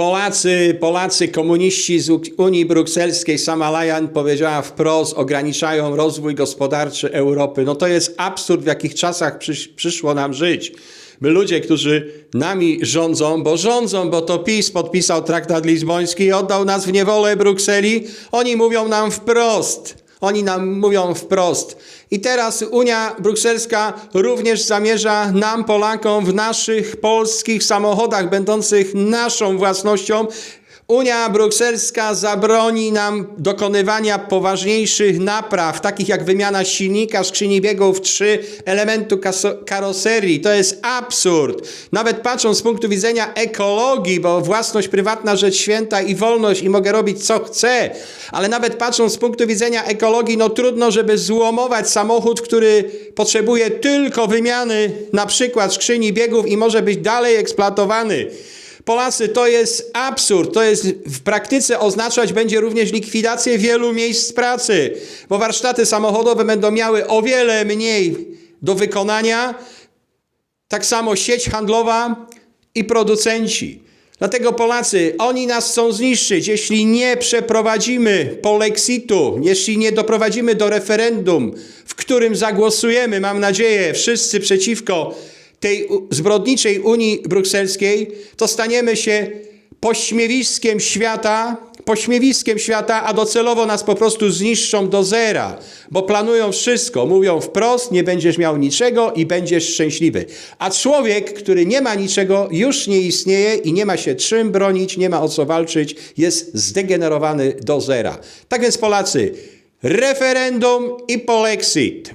Polacy, Polacy, komuniści z Unii Brukselskiej, Samalajan powiedziała wprost, ograniczają rozwój gospodarczy Europy. No to jest absurd, w jakich czasach przysz, przyszło nam żyć. My ludzie, którzy nami rządzą, bo rządzą, bo to PiS podpisał traktat lizboński i oddał nas w niewolę Brukseli, oni mówią nam wprost. Oni nam mówią wprost. I teraz Unia Brukselska również zamierza nam, Polakom, w naszych polskich samochodach, będących naszą własnością, Unia Brukselska zabroni nam dokonywania poważniejszych napraw, takich jak wymiana silnika, skrzyni biegów czy elementu karoserii. To jest absurd. Nawet patrząc z punktu widzenia ekologii, bo własność prywatna rzecz święta i wolność i mogę robić co chcę, ale nawet patrząc z punktu widzenia ekologii, no trudno, żeby złomować samochód, który potrzebuje tylko wymiany na przykład skrzyni biegów i może być dalej eksploatowany. Polacy, to jest absurd. To jest w praktyce oznaczać będzie również likwidację wielu miejsc pracy, bo warsztaty samochodowe będą miały o wiele mniej do wykonania. Tak samo sieć handlowa i producenci. Dlatego Polacy, oni nas chcą zniszczyć, jeśli nie przeprowadzimy polexitu, jeśli nie doprowadzimy do referendum, w którym zagłosujemy, mam nadzieję, wszyscy przeciwko tej zbrodniczej Unii Brukselskiej, to staniemy się pośmiewiskiem świata, pośmiewiskiem świata, a docelowo nas po prostu zniszczą do zera, bo planują wszystko, mówią wprost, nie będziesz miał niczego i będziesz szczęśliwy. A człowiek, który nie ma niczego, już nie istnieje i nie ma się czym bronić, nie ma o co walczyć, jest zdegenerowany do zera. Tak więc Polacy, referendum i polexit.